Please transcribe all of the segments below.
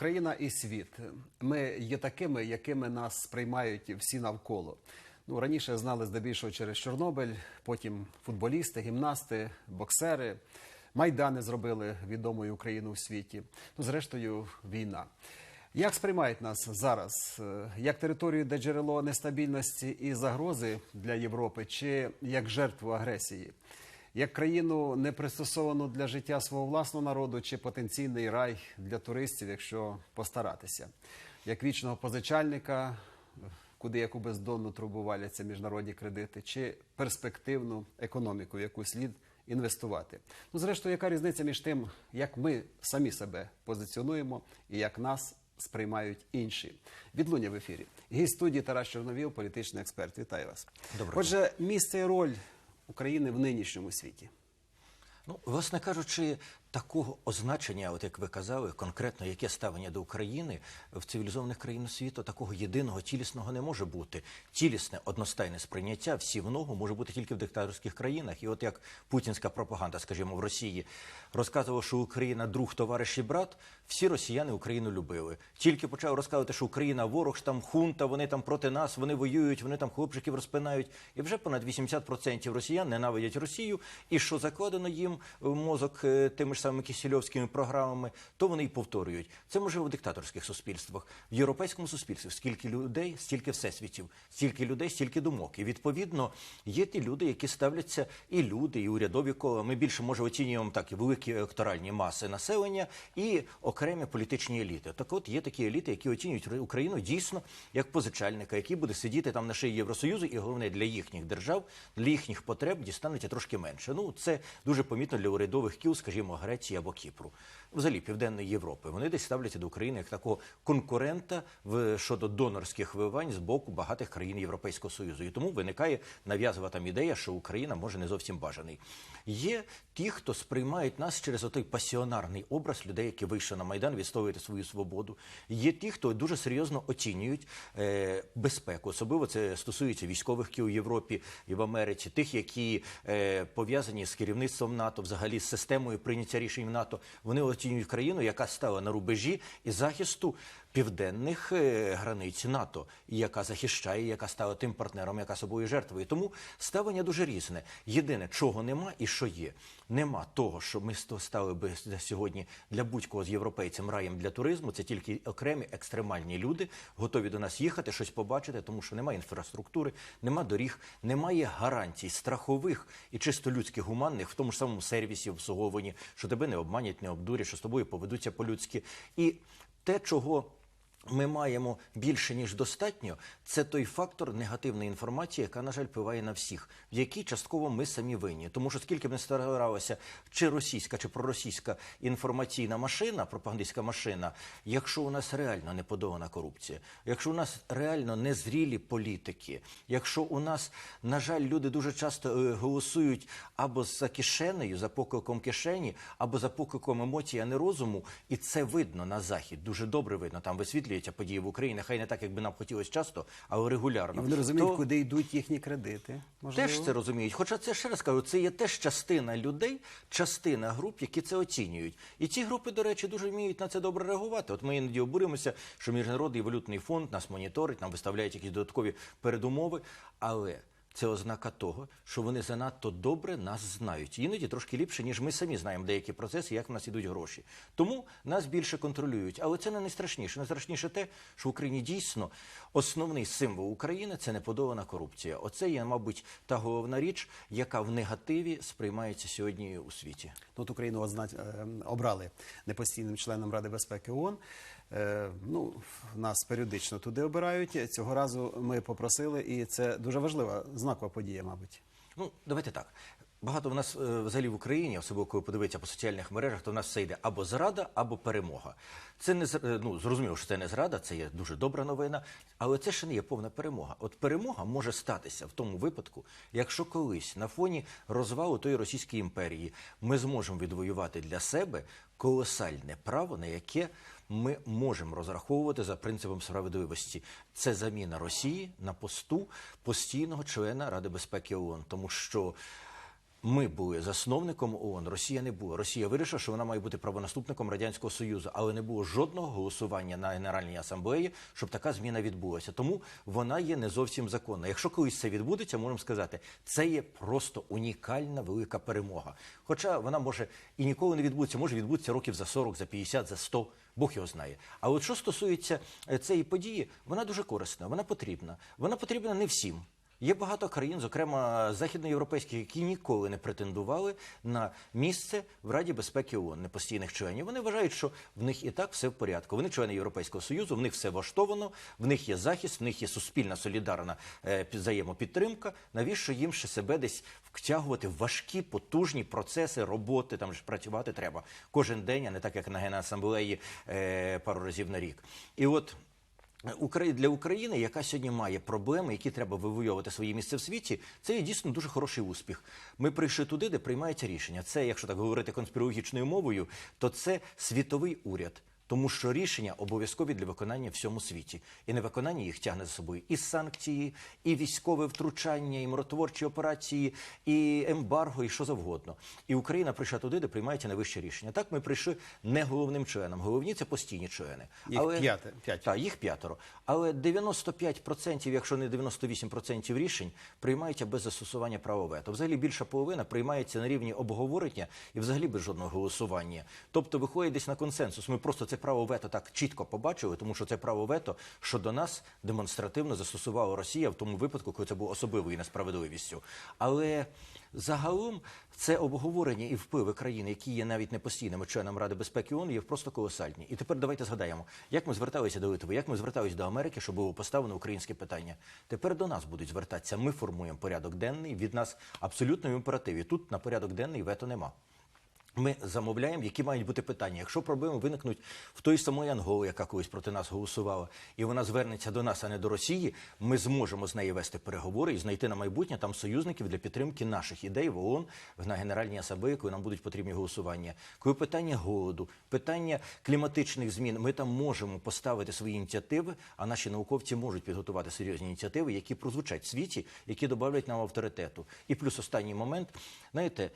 Україна і світ. Ми є такими, якими нас сприймають всі навколо. Ну раніше знали здебільшого через Чорнобиль, потім футболісти, гімнасти, боксери. Майдани зробили відомою Україну у світі. Ну, зрештою, війна. Як сприймають нас зараз? Е, Як територію, де джерело нестабільності і загрози для Європи, чи як жертву агресії? Як країну не пристосовану для життя свого власного народу, чи потенційний рай для туристів, якщо постаратися? Як вічного позичальника, куди яку бездонну трубу валяться міжнародні кредити, чи перспективну економіку, в яку слід інвестувати? Ну, зрештою, яка різниця між тим, як ми самі себе позиціонуємо і як нас сприймають інші? Відлуння в ефірі. Гість студії Тарас Чорновіл, політичний експерт. Вітаю вас. Доброго Отже, місце і роль України в нинішньому світі. Ну, власне кажучи, такого означення, от як ви казали, конкретно яке ставлення до України в цивілізованих країнах світу, такого єдиного цілісного не може бути. Цілісне одностайне сприйняття всі в ногу може бути тільки в диктаторських країнах. І от як путінська пропаганда, скажімо, в Росії розказувала, що Україна друг, товариш і брат, всі росіяни Україну любили. Тільки почав розказувати, що Україна ворог, що там хунта, вони там проти нас, вони воюють, вони там хлопчиків розпинають. І вже понад 80% росіян ненавидять Росію. І що закладено їм в мозок е, тими ж самими кисельовськими програмами, то вони й повторюють. Це можливо в диктаторських суспільствах. В європейському суспільстві скільки людей, стільки всесвітів, стільки людей, стільки думок. І відповідно є ті люди, які ставляться і люди, і урядові кола. Ми більше може оцінюємо так і великі електоральні маси населення і окремі політичні еліти. Так, от є такі еліти, які оцінюють Україну дійсно як позичальника, який буде сидіти там на шиї Євросоюзу, і головне для їхніх держав, для їхніх потреб дістанеться трошки менше. Ну це дуже помітно для урядових кіл, скажімо, Греції або Кіпру. Взагалі Південної Європи. Вони десь ставляться до України як такого конкурента в щодо донорських вивань з боку багатих країн Європейського Союзу. І тому виникає нав'язова там ідея, що Україна може не зовсім бажаний. Є ті, хто сприймають нас через отой пасіонарний образ людей, які вийшли на майдан відстоювати свою свободу. Є ті, хто дуже серйозно оцінюють е, безпеку. Особливо це стосується військових кіл у Європі і в Америці, тих, які е, пов'язані з керівництвом НАТО, взагалі з системою прийняття рішень в НАТО. Вони оцінюють країну, яка стала на рубежі і захисту південних е, границь НАТО, яка захищає, яка стала тим партнером, яка собою жертвує. Тому ставлення дуже різне. Єдине, чого нема і що є. Нема того, що ми стали би сьогодні для будь-кого з європейцем раєм для туризму. Це тільки окремі екстремальні люди, готові до нас їхати, щось побачити, тому що немає інфраструктури, нема доріг, немає гарантій страхових і чисто людських гуманних в тому ж самому сервісі обслуговуванні, що тебе не обманять, не обдурять, що з тобою поведуться по-людськи. І те, чого ми маємо більше ніж достатньо, це той фактор негативної інформації, яка, на жаль, впливає на всіх, в якій частково ми самі винні. Тому що скільки б не старалася чи російська, чи проросійська інформаційна машина, пропагандистська машина, якщо у нас реально не подолана корупція, якщо у нас реально незрілі політики, якщо у нас, на жаль, люди дуже часто е, голосують або за кишенею, за покликом кишені, або за покликом емоцій, а не розуму, і це видно на захід. Дуже добре видно. Там висвітлюються події в Україні. Хай не так, як би нам хотілося часто, але регулярно. І вони розуміють, То- куди йдуть їхні кредити. Можливо. Теж це розуміють. Хоча це ще раз кажу, це є теж частина людей, частина груп, які це оцінюють. І ці групи, до речі, дуже вміють на це добре реагувати. От ми іноді обуримося, що міжнародний валютний фонд нас моніторить, нам виставляють якісь додаткові передумови. Але це ознака того, що вони занадто добре нас знають. Іноді трошки ліпше, ніж ми самі знаємо деякі процеси, як в нас ідуть гроші. Тому нас більше контролюють. Але це не найстрашніше. Найстрашніше те, що в Україні дійсно основний символ України це неподолана корупція. Оце є, мабуть, та головна річ, яка в негативі сприймається сьогодні у світі. От Україну озна- е, обрали непостійним членом Ради безпеки ООН. Е, Ну, нас періодично туди обирають. Цього разу ми попросили, і це дуже важлива знакова подія, мабуть. Ну, давайте так. Багато в нас е, взагалі в Україні, особливо коли подивитися по соціальних мережах, то в нас все йде або зрада, або перемога. Це не е, ну, зрозуміло, що це не зрада, це є дуже добра новина, але це ще не є повна перемога. От перемога може статися в тому випадку, якщо колись на фоні розвалу тої Російської імперії ми зможемо відвоювати для себе колосальне право, на яке ми можемо розраховувати за принципом справедливості. Це заміна Росії на посту постійного члена Ради безпеки ООН, тому що Ми були засновником ООН, Росія не була. Росія вирішила, що вона має бути правонаступником радянського союзу, але не було жодного голосування на генеральній асамблеї, щоб така зміна відбулася. Тому вона є не зовсім законна. Якщо колись це відбудеться, можемо сказати, це є просто унікальна велика перемога. Хоча вона може і ніколи не відбудеться, може відбутися років за 40, за 50, за 100. Бог його знає. А от що стосується е, цієї події, вона дуже корисна, вона потрібна. Вона потрібна не всім. Є багато країн, зокрема західноєвропейських, які ніколи не претендували на місце в Раді безпеки ООН, непостійних членів. Вони вважають, що в них і так все в порядку. Вони члени Європейського союзу, в них все влаштовано, в них є захист, в них є суспільна солідарна е, взаємопідтримка. Навіщо їм ще себе десь втягувати в важкі, потужні процеси роботи? Там ж працювати треба кожен день, а не так як на генасамблеї е, пару разів на рік. І от. Для України, яка сьогодні має проблеми, які треба вивоювати своє місце в світі, це є дійсно дуже хороший успіх. Ми прийшли туди, де приймаються рішення. Це, якщо так говорити конспірологічною мовою, то це світовий уряд. Тому що рішення обов'язкові для виконання в всьому світі, і невиконання їх тягне за собою і санкції, і військове втручання, і миротворчі операції, і ембарго, і що завгодно. І Україна прийшла туди, де приймаються найвищі рішення. Так ми прийшли не головним членом. Головні це постійні члени. Їх п'яте- п'ять. Так, їх п'ятеро. Але 95%, якщо не 98% рішень приймаються без застосування права вето. Взагалі більша половина приймається на рівні обговорення і взагалі без жодного голосування. Тобто виходить десь на консенсус. Ми просто це право вето так чітко побачили, тому що це право вето, що до нас демонстративно застосувала Росія в тому випадку, коли це було особливою несправедливістю. Але загалом це обговорення і впливи країн, які є навіть не постійними членами Ради безпеки ООН, є просто колосальні. І тепер давайте згадаємо, як ми зверталися до Литви, як ми зверталися до Америки, щоб було поставлено українське питання. Тепер до нас будуть звертатися. Ми формуємо порядок денний. Від нас абсолютно імперативі. Тут на порядок денний вето нема. Ми замовляємо, які мають бути питання. Якщо проблеми виникнуть в той самої Анголи, яка колись проти нас голосувала, і вона звернеться до нас, а не до Росії, ми зможемо з нею вести переговори і знайти на майбутнє там союзників для підтримки наших ідей в ООН на Генеральній асамблеї, коли нам будуть потрібні голосування. Коли питання голоду, питання кліматичних змін, ми там можемо поставити свої ініціативи, а наші науковці можуть підготувати серйозні ініціативи, які прозвучать в світі, які додавлять нам авторитету. І плюс останній момент, знаєте.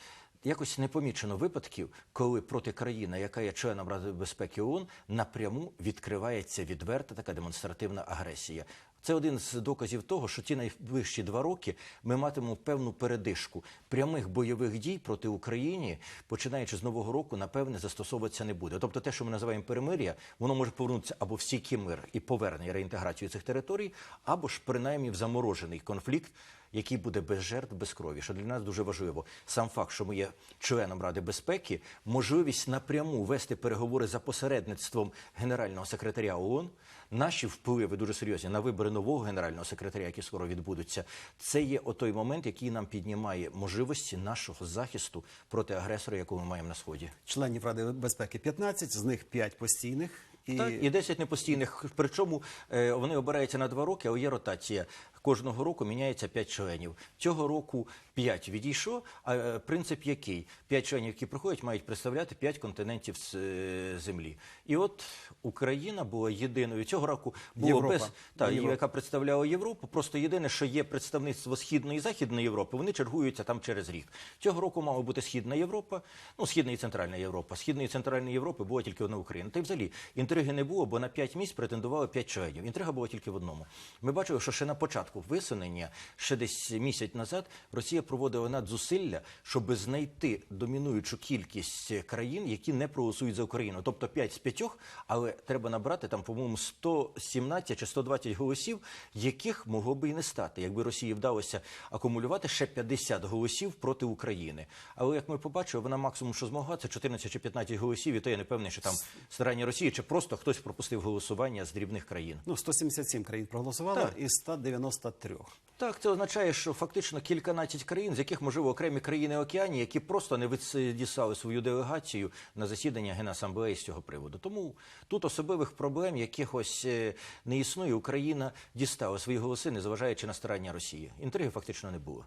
Якось не помічено випадків, коли проти країни, яка є членом Ради безпеки ООН, напряму відкривається відверта така демонстративна агресія. Це один з доказів того, що ті найближчі два роки ми матимемо певну передишку прямих бойових дій проти України, починаючи з нового року, напевне, застосовуватися не буде. Тобто, те, що ми називаємо перемир'я, воно може повернутися або в стійкий мир і повернення реінтеграцію цих територій, або ж принаймні в заморожений конфлікт який буде без жертв, без крові. Що для нас дуже важливо. Сам факт, що ми є членом Ради безпеки, можливість напряму вести переговори за посередництвом генерального секретаря ООН. Наші впливи дуже серйозні на вибори нового генерального секретаря, які скоро відбудуться. Це є отой момент, який нам піднімає можливості нашого захисту проти агресора, якого ми маємо на сході. Членів Ради безпеки 15, з них 5 постійних. І Так, і 10 непостійних. Причому е, вони обираються на два роки, а є ротація. Кожного року міняється 5 членів. Цього року 5 відійшло. А е, принцип який? 5 членів, які приходять, мають представляти 5 континентів з, е, землі. І от Україна була єдиною. Цього року було Європа. без та, Європа. яка представляла Європу. Просто єдине, що є представництво Східної і Західної Європи, вони чергуються там через рік. Цього року мала бути Східна Європа, ну Східна і Центральна Європа. Східної і Центральної Європи була тільки одна Україна. Та й взагалі інтриги не було, бо на 5 місць претендували 5 членів. Інтрига була тільки в одному. Ми бачили, що ще на початку висунення, ще десь місяць назад, Росія проводила надзусилля, щоб знайти домінуючу кількість країн, які не проголосують за Україну. Тобто 5 з 5, але треба набрати там, по-моєму, 117 чи 120 голосів, яких могло би і не стати, якби Росії вдалося акумулювати ще 50 голосів проти України. Але як ми побачили, вона максимум, що змогла, це 14 чи 15 голосів, і то я не певний, що там старання Росії, чи просто хтось пропустив голосування з дрібних країн. ну, 177 країн проголосувало Так. із 193. Так, це означає, що фактично кільканадцять країн, з яких можливо окремі країни океані, які просто не відсали свою делегацію на засідання Генасамблеї з цього приводу. Тому тут особливих проблем якихось е, не існує. Україна дістала свої голоси, незважаючи на старання Росії. Інтриги фактично не було.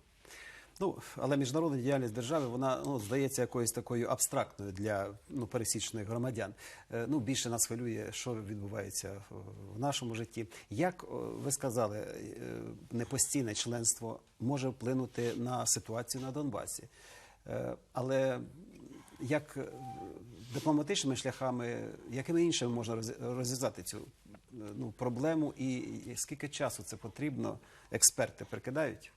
Ну, але міжнародна діяльність держави, вона ну, здається якоюсь такою абстрактною для ну, пересічних громадян. Е, Ну, більше нас хвилює, що відбувається в- нашому житті. Як ви сказали, е, непостійне членство може вплинути на ситуацію на Донбасі? Е, Але як дипломатичними шляхами, якими іншими можна розв'язати цю ну, проблему, і скільки часу це потрібно, експерти прикидають?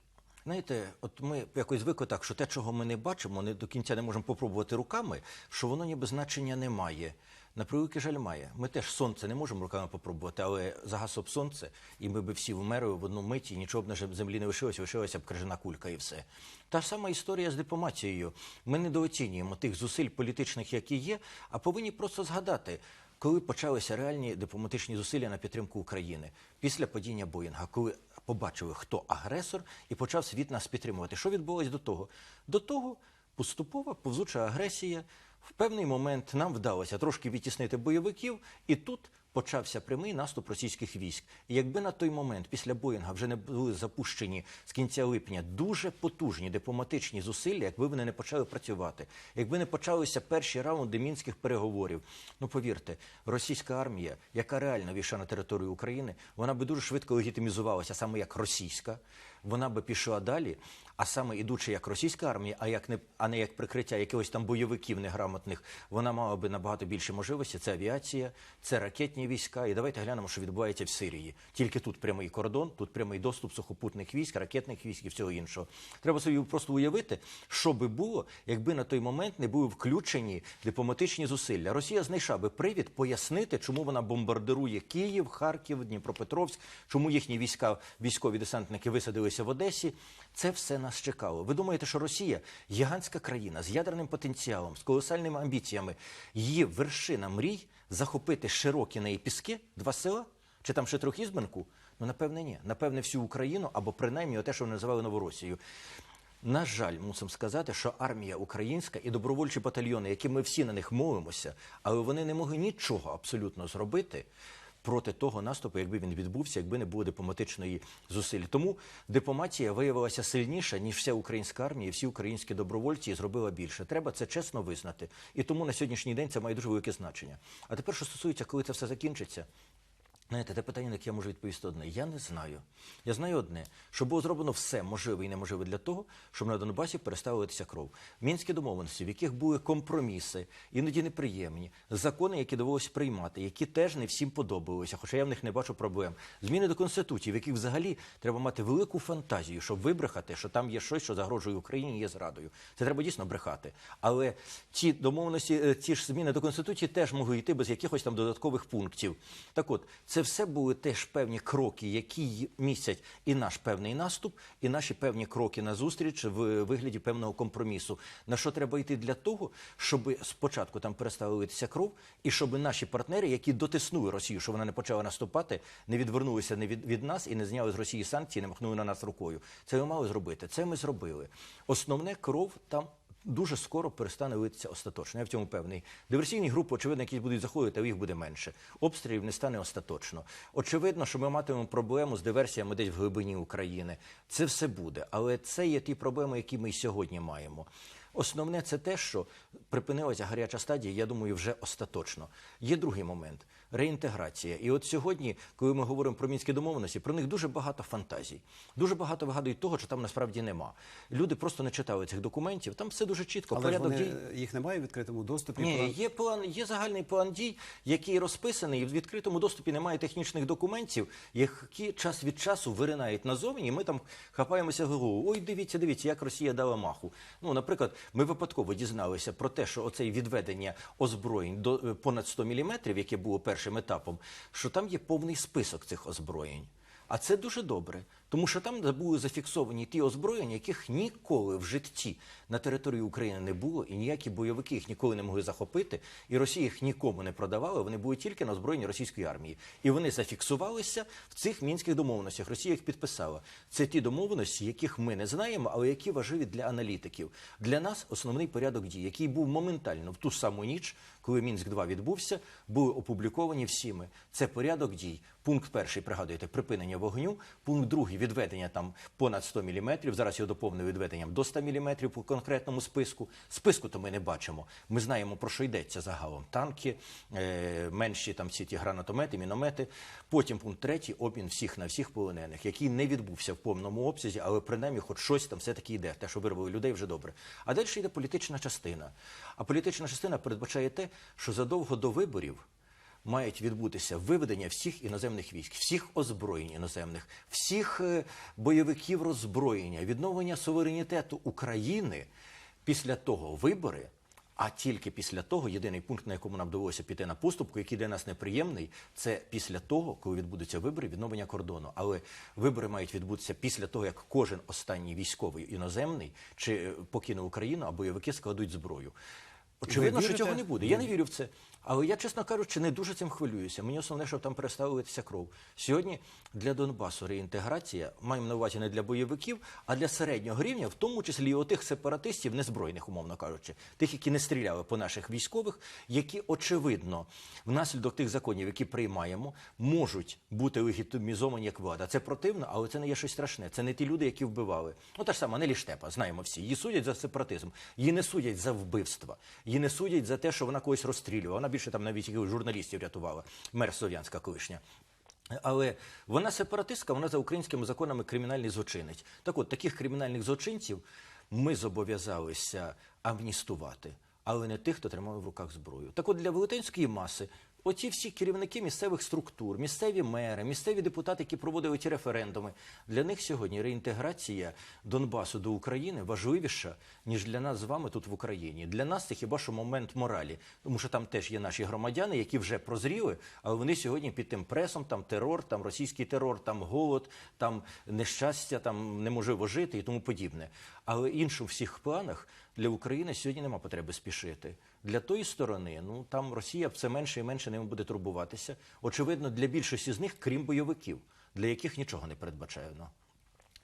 Знаєте, от ми якось звикли так, що те, чого ми не бачимо, не до кінця не можемо попробувати руками, що воно ніби значення не має. На превеликий жаль має. Ми теж сонце не можемо руками попробувати, але загасло б сонце, і ми б всі вмерли в одну миті, і нічого б на землі не лишилося, лишилася б крижана кулька і все. Та сама історія з дипломатією. Ми недооцінюємо тих зусиль політичних, які є, а повинні просто згадати. Коли почалися реальні дипломатичні зусилля на підтримку України після падіння Боїнга, коли побачили, хто агресор, і почав світ нас підтримувати. Що відбулось до того? До того поступова повзуча агресія. В певний момент нам вдалося трошки відтіснити бойовиків, і тут почався прямий наступ російських військ. І якби на той момент після Боїнга вже не були запущені з кінця липня дуже потужні дипломатичні зусилля, якби вони не почали працювати, якби не почалися перші раунди мінських переговорів. Ну повірте, російська армія, яка реально війшла на територію України, вона би дуже швидко легітимізувалася саме як російська. Вона би пішла далі, а саме ідучи як російська армія, а як не а не як прикриття якихось там бойовиків неграмотних, вона мала би набагато більше можливості. Це авіація, це ракетні війська. І давайте глянемо, що відбувається в Сирії. Тільки тут прямий кордон, тут прямий доступ сухопутних військ, ракетних військ і всього іншого. Треба собі просто уявити, що би було, якби на той момент не були включені дипломатичні зусилля. Росія знайшла би привід пояснити, чому вона бомбардирує Київ, Харків, Дніпропетровськ, чому їхні війська, військові десантники висадилися в Одесі. Це все нас чекало. Ви думаєте, що Росія гігантська країна з ядерним потенціалом, з колосальними амбіціями, її вершина мрій захопити широкі неї піски, два села, чи там ще трохи Ізбенку? Ну, напевне, ні. Напевне, всю Україну або принаймні те, що вони називали Новоросією. На жаль, мусимо сказати, що армія українська і добровольчі батальйони, які ми всі на них молимося, але вони не могли нічого абсолютно зробити проти того наступу, якби він відбувся, якби не було дипломатичної зусиль. Тому дипломатія виявилася сильніша, ніж вся українська армія, і всі українські добровольці і зробила більше. Треба це чесно визнати. І тому на сьогоднішній день це має дуже велике значення. А тепер, що стосується, коли це все закінчиться. Знаєте, те питання, на яке я можу відповісти одне. Я не знаю. Я знаю одне, що було зроблено все можливе і неможливе для того, щоб на Донбасі перестала литися кров. Мінські домовленості, в яких були компроміси, іноді неприємні, закони, які довелося приймати, які теж не всім подобалися, хоча я в них не бачу проблем. Зміни до конституції, в яких взагалі треба мати велику фантазію, щоб вибрехати, що там є щось, що загрожує Україні, і є зрадою. Це треба дійсно брехати. Але ті домовленості, е, ті ж зміни до конституції теж могли йти без якихось там додаткових пунктів. Так от, це все були теж певні кроки, які містять і наш певний наступ, і наші певні кроки на зустріч в вигляді певного компромісу. На що треба йти для того, щоб спочатку там перестала литися кров, і щоб наші партнери, які дотиснули Росію, щоб вона не почала наступати, не відвернулися не від, від нас і не зняли з Росії санкції, не махнули на нас рукою. Це ми мали зробити. Це ми зробили. Основне кров там дуже скоро перестане литися остаточно. Я в цьому певний. Диверсійні групи, очевидно, якісь будуть заходити, а їх буде менше. Обстрілів не стане остаточно. Очевидно, що ми матимемо проблему з диверсіями десь в глибині України. Це все буде, але це є ті проблеми, які ми сьогодні маємо. Основне це те, що припинилася гаряча стадія, я думаю, вже остаточно. Є другий момент реінтеграція. І от сьогодні, коли ми говоримо про мінські домовленості, про них дуже багато фантазій. Дуже багато вигадують того, що там насправді нема. Люди просто не читали цих документів. Там все дуже чітко. Але порядок вони, дій. їх немає в відкритому доступі. Ні, Про- є план, є загальний план дій, який розписаний. і В відкритому доступі немає технічних документів, які час від часу виринають назовні. і Ми там хапаємося голову. Ой, дивіться, дивіться, як Росія дала маху. Ну, наприклад, ми випадково дізналися про те, що оце відведення озброєнь до е, понад 100 міліметрів, яке було першим етапом, що там є повний список цих озброєнь. А це дуже добре, тому що там були зафіксовані ті озброєння, яких ніколи в житті на території України не було, і ніякі бойовики їх ніколи не могли захопити, і Росія їх нікому не продавала. Вони були тільки на озброєнні російської армії, і вони зафіксувалися в цих мінських домовленостях. Росія їх підписала. Це ті домовленості, яких ми не знаємо, але які важливі для аналітиків. Для нас основний порядок дій, який був моментально в ту саму ніч, коли Мінськ 2 відбувся, були опубліковані всіми. Це порядок дій. Пункт перший, пригадуєте, припинення вогню. Пункт другий відведення там понад 100 мм. Зараз його доповнили відведенням до 100 мм по конкретному списку. Списку то ми не бачимо. Ми знаємо про що йдеться загалом. Танки, е, менші там всі ті гранатомети, міномети. Потім пункт третій обмін всіх на всіх полонених, який не відбувся в повному обсязі, але принаймні хоч щось там все таки йде. Те, що вирвали людей, вже добре. А далі йде політична частина. А політична частина передбачає те, що задовго до виборів мають відбутися виведення всіх іноземних військ, всіх озброєнь іноземних, всіх е, бойовиків роззброєння, відновлення суверенітету України. Після того вибори. А тільки після того, єдиний пункт, на якому нам довелося піти на поступку, який для нас неприємний, це після того, коли відбудуться вибори, відновлення кордону. Але вибори мають відбутися після того, як кожен останній військовий іноземний чи е, покине Україну, а бойовики складуть зброю. Очевидно, що цього не буде. Я не вірю в це. Але я, чесно кажучи, не дуже цим хвилююся. Мені основне, щоб там перестала литися кров. Сьогодні для Донбасу реінтеграція, маємо на увазі не для бойовиків, а для середнього рівня, в тому числі і отих сепаратистів, незбройних, умовно кажучи, тих, які не стріляли по наших військових, які, очевидно, внаслідок тих законів, які приймаємо, можуть бути легітимізовані як влада. Це противно, але це не є щось страшне. Це не ті люди, які вбивали. Ну та ж сама Нелі Штепа, знаємо всі. Її судять за сепаратизм, її не судять за вбивства, її не судять за те, що вона когось розстрілювала. Вона більше там навіть журналістів рятувала, мер Слов'янська колишня. Але вона сепаратистка, вона за українськими законами кримінальний злочинець. Так от, таких кримінальних злочинців ми зобов'язалися амністувати, але не тих, хто тримав в руках зброю. Так от для велетенської маси. Оці всі керівники місцевих структур, місцеві мери, місцеві депутати, які проводили ці референдуми, для них сьогодні реінтеграція Донбасу до України важливіша, ніж для нас з вами тут в Україні. Для нас це хіба що момент моралі, тому що там теж є наші громадяни, які вже прозріли, але вони сьогодні під тим пресом, там терор, там російський терор, там голод, там нещастя, там неможливо жити і тому подібне. Але іншим всіх планах для України сьогодні нема потреби спішити. Для тої сторони, ну там Росія все менше і менше ними буде турбуватися. Очевидно, для більшості з них, крім бойовиків, для яких нічого не передбачено.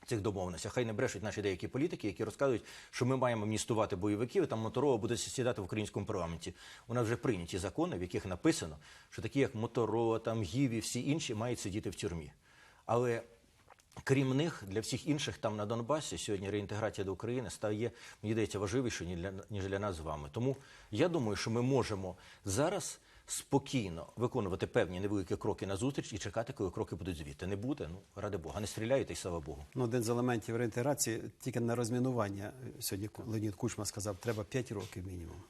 Цих домовленостях. Хай не брешуть наші деякі політики, які розказують, що ми маємо амністувати бойовиків, і там Моторова буде сідати в українському парламенті. У нас вже прийняті закони, в яких написано, що такі, як Моторова, там Гіві, всі інші мають сидіти в тюрмі. Але крім них, для всіх інших там на Донбасі сьогодні реінтеграція до України стає, мені здається, важливішою ніж для, ніж для нас з вами. Тому я думаю, що ми можемо зараз спокійно виконувати певні невеликі кроки на зустріч і чекати, коли кроки будуть звідти. Не буде, ну ради Бога, не стріляють, і слава Богу. Ну, один з елементів реінтеграції тільки на розмінування. Сьогодні Леонід Кучма сказав, треба 5 років мінімум.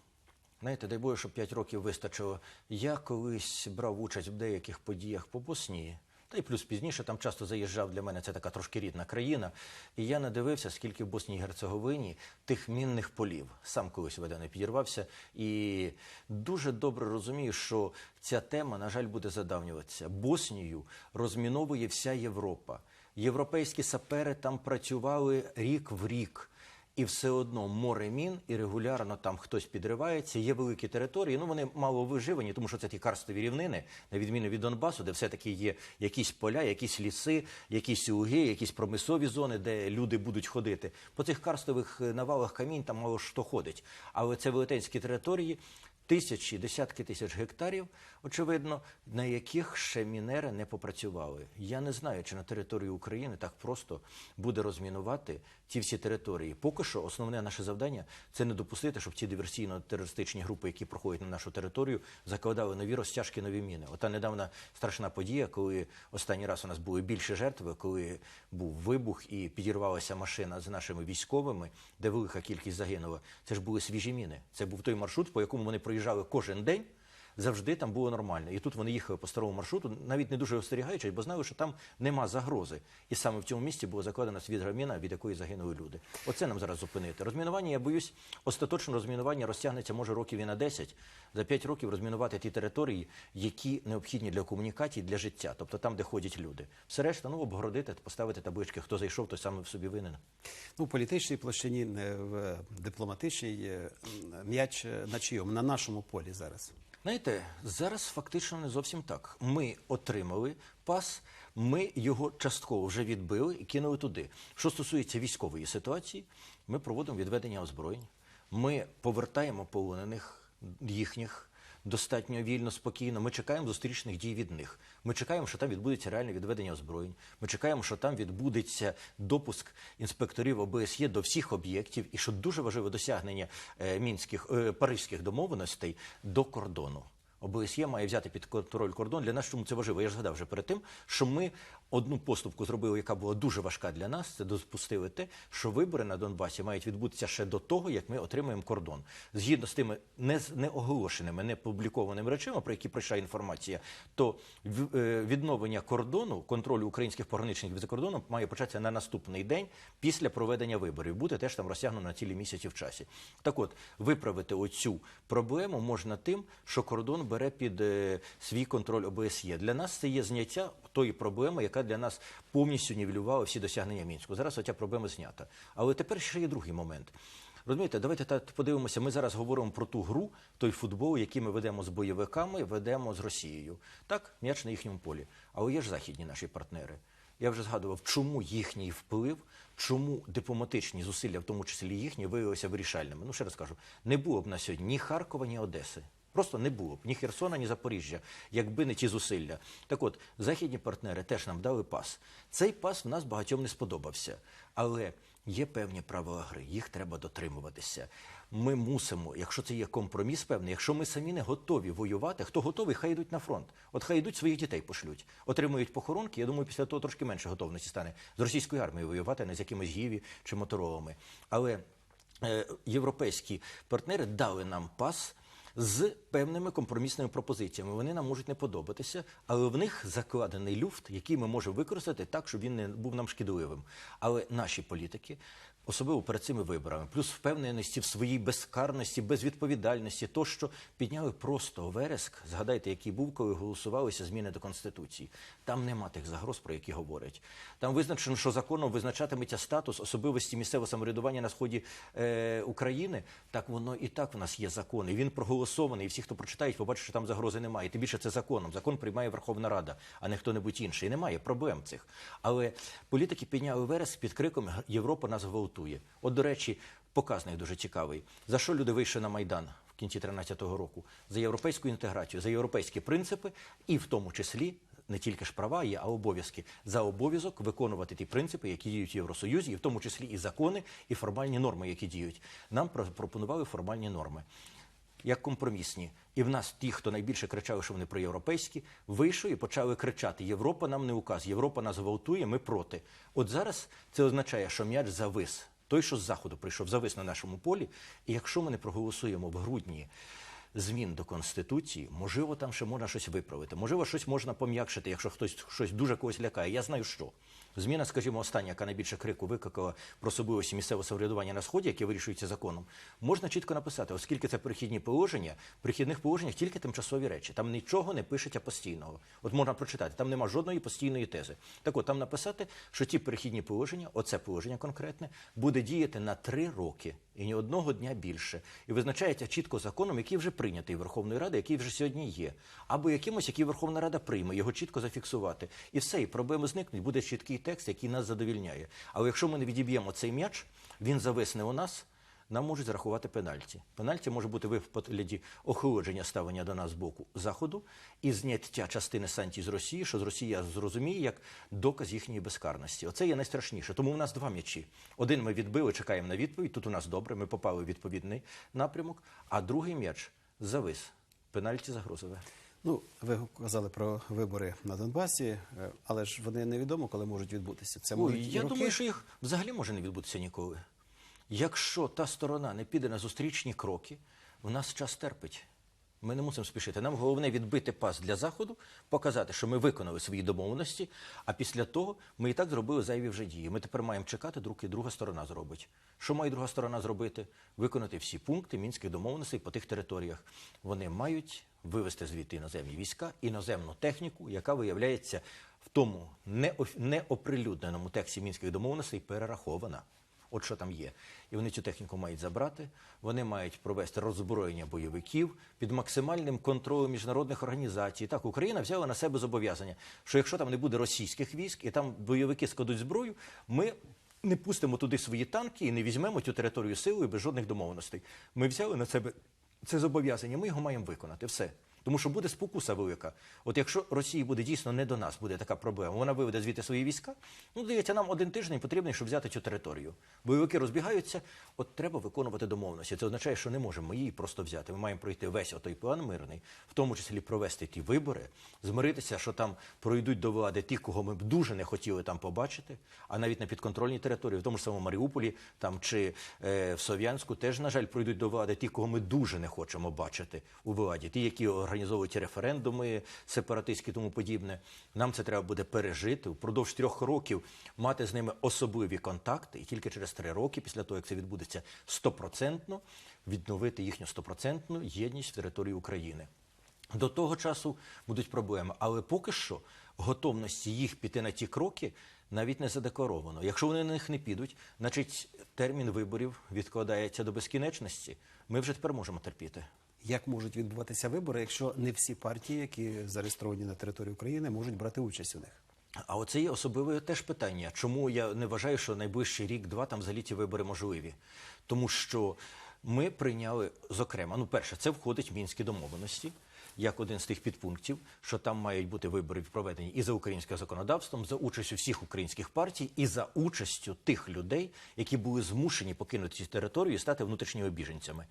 Знаєте, дай Боже, щоб 5 років вистачило. Я колись брав участь в деяких подіях по Боснії. Та й плюс пізніше там часто заїжджав для мене це така трошки рідна країна. І я надивився, скільки в Боснії і Герцеговині тих мінних полів. Сам колись веде не підірвався. І дуже добре розумію, що ця тема, на жаль, буде задавнюватися. Боснію розміновує вся Європа. Європейські сапери там працювали рік в рік. І все одно море мін, і регулярно там хтось підривається. Є великі території. Ну вони мало виживані, тому що це ті карстові рівнини, на відміну від Донбасу, де все-таки є якісь поля, якісь ліси, якісь уги, якісь промислові зони, де люди будуть ходити. По цих карстових е, навалах камінь там мало що ходить. Але це велетенські території. Тисячі, десятки тисяч гектарів, очевидно, на яких ще мінери не попрацювали. Я не знаю, чи на території України так просто буде розмінувати ті всі території. Поки що основне наше завдання це не допустити, щоб ці диверсійно-терористичні групи, які проходять на нашу територію, закладали нові розтяжки, нові міни. Ота недавна страшна подія, коли останній раз у нас були більше жертви, коли був вибух і підірвалася машина з нашими військовими, де велика кількість загинула. Це ж були свіжі міни. Це був той маршрут, по якому вони проїжджали кожен день. Завжди там було нормально. І тут вони їхали по старому маршруту, навіть не дуже остерігаючись, бо знали, що там нема загрози. І саме в цьому місці було закладена свідраміна, від якої загинули люди. Оце нам зараз зупинити. Розмінування, я боюсь, остаточне розмінування розтягнеться може років і на 10. За 5 років розмінувати ті території, які необхідні для комунікації, для життя, тобто там, де ходять люди. Все решта, ну обгородити, поставити таблички, хто зайшов, той саме в собі винен. Ну, в політичній площині, е, в дипломатичній е, м'яч е, на чийому? На нашому полі зараз. Знаєте, зараз фактично не зовсім так. Ми отримали пас, ми його частково вже відбили і кинули туди. Що стосується військової ситуації, ми проводимо відведення озброєнь, ми повертаємо полонених їхніх достатньо вільно, спокійно. Ми чекаємо зустрічних дій від них. Ми чекаємо, що там відбудеться реальне відведення озброєнь. Ми чекаємо, що там відбудеться допуск інспекторів ОБСЄ до всіх об'єктів, і що дуже важливе досягнення е, мінських е, паризьких домовленостей до кордону. ОБСЄ має взяти під контроль кордон. Для нас чому це важливо? Я ж згадав вже перед тим, що ми одну поступку зробили, яка була дуже важка для нас. Це допустили те, що вибори на Донбасі мають відбутися ще до того, як ми отримаємо кордон. Згідно з тими не, з- не публікованими речами, про які прийшла інформація, то е, відновлення кордону, контролю українських пограничників за кордоном має початися на наступний день після проведення виборів. Бути теж там розтягнено на цілі місяці в часі. Так от, виправити оцю проблему можна тим, що кордон бере під е, свій контроль ОБСЄ. Для нас це є зняття тої проблеми, яка для нас повністю нівелювала всі досягнення мінську. Зараз ця проблема знята. Але тепер ще є другий момент. Розумієте, давайте так подивимося. Ми зараз говоримо про ту гру, той футбол, який ми ведемо з бойовиками, ведемо з Росією. Так, м'яч на їхньому полі. Але є ж західні наші партнери. Я вже згадував, чому їхній вплив, чому дипломатичні зусилля, в тому числі їхні, виявилися вирішальними. Ну ще раз кажу, не було б на сьогодні ні Харкова, ні Одеси. Просто не було б ні Херсона, ні Запоріжжя, якби не ті зусилля. Так от, західні партнери теж нам дали пас. Цей пас в нас багатьом не сподобався. Але є певні правила гри, їх треба дотримуватися. Ми мусимо, якщо це є компроміс певний, якщо ми самі не готові воювати, хто готовий, хай йдуть на фронт. От хай йдуть своїх дітей пошлють, отримують похоронки. Я думаю, після того трошки менше готовності стане з російською армією воювати, не з якимись гіві чи моторолами. Але е, європейські партнери дали нам пас з певними компромісними пропозиціями. Вони нам можуть не подобатися, але в них закладений люфт, який ми можемо використати так, щоб він не був нам шкідливим. Але наші політики. Особливо перед цими виборами, плюс впевненості в своїй безкарності, безвідповідальності, то що підняли просто вереск. Згадайте, який був, коли голосувалися зміни до конституції. Там нема тих загроз, про які говорять. Там визначено, що законом визначатиметься статус особливості місцевого самоврядування на сході е, України. Так воно і так в нас є закон. І він проголосований. І всі, хто прочитають, побачать, що там загрози немає. І тим більше це законом. Закон приймає Верховна Рада, а не хто-небудь інший. І немає проблем цих. Але політики підняли вереск під криком Європа нас. От, до речі, показник дуже цікавий. За що люди вийшли на Майдан? В кінці 2013 року за європейську інтеграцію, за європейські принципи, і в тому числі не тільки ж права є, а обов'язки за обов'язок виконувати ті принципи, які діють в Євросоюзі, і в тому числі і закони, і формальні норми, які діють. Нам про- пропонували формальні норми. Як компромісні, і в нас ті, хто найбільше кричали, що вони проєвропейські, вийшли і почали кричати: Європа нам не указ, Європа нас гвалтує, ми проти. От зараз це означає, що м'яч завис. Той, що з заходу прийшов, завис на нашому полі. І якщо ми не проголосуємо в грудні змін до конституції, можливо, там ще можна щось виправити. Можливо, щось можна пом'якшити, якщо хтось щось дуже когось лякає. Я знаю, що. Зміна, скажімо, остання, яка найбільше крику викликала про особливості місцевого самоврядування на сході, яке вирішується законом, можна чітко написати, оскільки це перехідні положення, в перехідних положеннях тільки тимчасові речі. Там нічого не пишеться постійного. От можна прочитати, там нема жодної постійної тези. Так от там написати, що ті перехідні положення, оце положення конкретне, буде діяти на три роки і ні одного дня більше. І визначається чітко законом, який вже прийнятий Верховною Радою, який вже сьогодні є, або якимось, який Верховна Рада прийме, його чітко зафіксувати. І все, і проблеми зникнуть. Буде чіткий текст, який нас задовільняє. Але якщо ми не відіб'ємо цей м'яч, він зависне у нас. Нам можуть зарахувати пенальті. Пенальті може бути в вигляді охолодження ставлення до нас з боку заходу і зняття частини санкцій з Росії, що з Росія зрозуміє як доказ їхньої безкарності. Оце є найстрашніше. Тому у нас два м'ячі. Один ми відбили, чекаємо на відповідь. Тут у нас добре, ми попали у відповідний напрямок. А другий м'яч завис. Пенальті загрозове. Ну, ви казали про вибори на Донбасі, е, але ж вони невідомо, коли можуть відбутися. Це Ой, я роки. думаю, що їх взагалі може не відбутися ніколи. Якщо та сторона не піде на зустрічні кроки, в нас час терпить. Ми не мусимо спішити. Нам головне відбити пас для заходу, показати, що ми виконали свої домовленості. А після того ми і так зробили зайві вже дії. Ми тепер маємо чекати, друг- друга сторона зробить. Що має друга сторона зробити? Виконати всі пункти мінських домовленостей по тих територіях. Вони мають вивести звідти іноземні війська, іноземну техніку, яка виявляється в тому неоприлюдненому тексті мінських домовленостей перерахована. От що там є. І вони цю техніку мають забрати. Вони мають провести роззброєння бойовиків під максимальним контролем міжнародних організацій. Так, Україна взяла на себе зобов'язання, що якщо там не буде російських військ і там бойовики складуть зброю, ми не пустимо туди свої танки і не візьмемо цю територію силою без жодних домовленостей. Ми взяли на себе це зобов'язання, ми його маємо виконати. Все. Тому що буде спокуса велика. От якщо Росії буде дійсно не до нас, буде така проблема, вона виведе звідти свої війська. Ну, дивіться, нам один тиждень потрібний, щоб взяти цю територію. Бойовики розбігаються, от треба виконувати домовленості. Це означає, що не можемо її просто взяти. Ми маємо пройти весь отой план мирний, в тому числі провести ті вибори, змиритися, що там пройдуть до влади ті, кого ми б дуже не хотіли там побачити, а навіть на підконтрольній території, в тому ж самому Маріуполі там чи е, в Сов'янську, теж, на жаль, пройдуть до влади ті, кого ми дуже не хочемо бачити у владі, ті, які організовують референдуми сепаратистські тому подібне. Нам це треба буде пережити впродовж трьох років, мати з ними особливі контакти, і тільки через три роки, після того як це відбудеться стопроцентно, відновити їхню стопроцентну єдність в території України. До того часу будуть проблеми, але поки що готовності їх піти на ті кроки навіть не задекларовано. Якщо вони на них не підуть, значить термін виборів відкладається до безкінечності. Ми вже тепер можемо терпіти. Як можуть відбуватися вибори, якщо не всі партії, які зареєстровані на території України, можуть брати участь у них? А оце є особливе теж питання. Чому я не вважаю, що найближчий рік-два там взагалі ті вибори можливі? Тому що ми прийняли, зокрема, ну, перше, це входить в мінські домовленості. Як один з тих підпунктів, що там мають бути вибори проведені і за українським законодавством, за участю всіх українських партій, і за участю тих людей, які були змушені покинути цю територію і стати внутрішніми біженцями.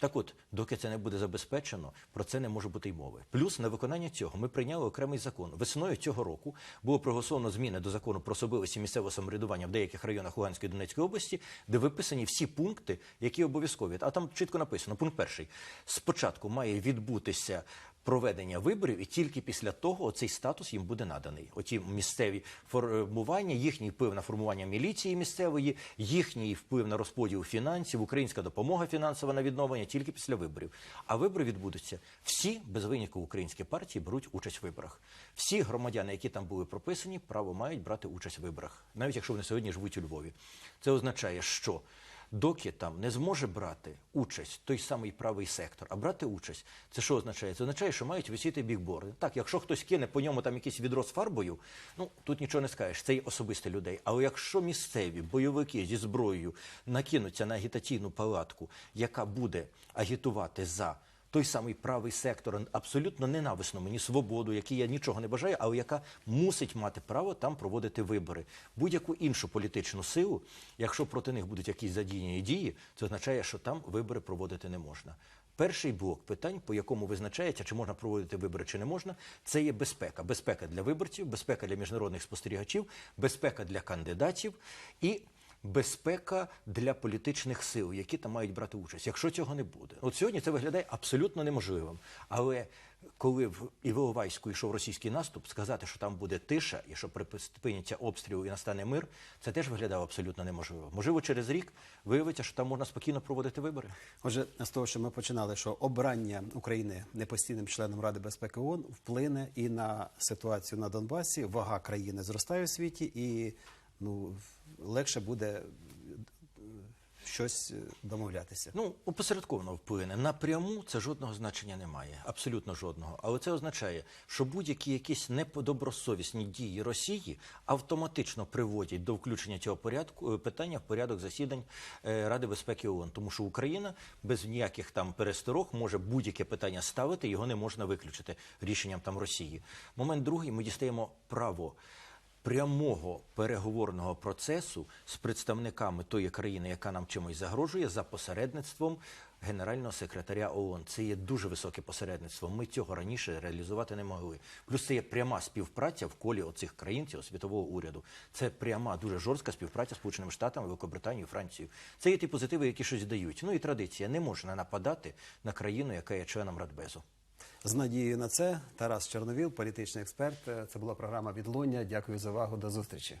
Так от, доки це не буде забезпечено, про це не може бути й мови. Плюс на виконання цього ми прийняли окремий закон. Весною цього року було проголосовано зміни до закону про особливості місцевого самоврядування в деяких районах Луганської і Донецької області, де виписані всі пункти, які обов'язкові. А там чітко написано: пункт перший: спочатку має відбутися. Проведення виборів, і тільки після того цей статус їм буде наданий. Оті місцеві формування, їхній вплив на формування міліції місцевої, їхній вплив на розподіл фінансів, українська допомога фінансова на відновлення тільки після виборів. А вибори відбудуться. Всі без винятку українські партії беруть участь в виборах. Всі громадяни, які там були прописані, право мають брати участь в виборах, навіть якщо вони сьогодні живуть у Львові. Це означає, що доки там не зможе брати участь той самий правий сектор, а брати участь, це що означає? Це означає, що мають висіти бікборди. Так, якщо хтось кине по ньому там якийсь відро з фарбою, ну тут нічого не скажеш, це й особисте людей. Але якщо місцеві бойовики зі зброєю накинуться на агітаційну палатку, яка буде агітувати за той самий правий сектор, абсолютно ненависно мені свободу, який я нічого не бажаю, але яка мусить мати право там проводити вибори. Будь-яку іншу політичну силу, якщо проти них будуть якісь задіяні дії, це означає, що там вибори проводити не можна. Перший блок питань, по якому визначається, чи можна проводити вибори, чи не можна, це є безпека. Безпека для виборців, безпека для міжнародних спостерігачів, безпека для кандидатів і безпека для політичних сил, які там мають брати участь. Якщо цього не буде, от сьогодні це виглядає абсолютно неможливим. Але коли в Іловайську йшов російський наступ, сказати, що там буде тиша і що припиняться обстріли і настане мир, це теж виглядало абсолютно неможливо. Можливо, через рік виявиться, що там можна спокійно проводити вибори. Отже, з того, що ми починали, що обрання України непостійним членом Ради безпеки ООН вплине і на ситуацію на Донбасі. Вага країни зростає у світі, і ну легше буде е, щось е, домовлятися. Ну, опосередковано вплине. Напряму це жодного значення не має, абсолютно жодного. Але це означає, що будь-які якісь неподобросовісні дії Росії автоматично приводять до включення цього порядку е, питання в порядок засідань Ради безпеки ООН. Тому що Україна без ніяких там пересторог може будь-яке питання ставити, його не можна виключити рішенням там Росії. Момент другий ми дістаємо право прямого переговорного процесу з представниками тої країни, яка нам чимось загрожує, за посередництвом генерального секретаря ООН. Це є дуже високе посередництво. Ми цього раніше реалізувати не могли. Плюс це є пряма співпраця в колі оцих країн цього світового уряду. Це пряма, дуже жорстка співпраця з Сполученими Штатами, Великобританією, Францією. Це є ті позитиви, які щось дають. Ну і традиція не можна нападати на країну, яка є членом Радбезу. З надією на це Тарас Чорновіл, політичний експерт. Це була програма Відлуння. Дякую за увагу. До зустрічі.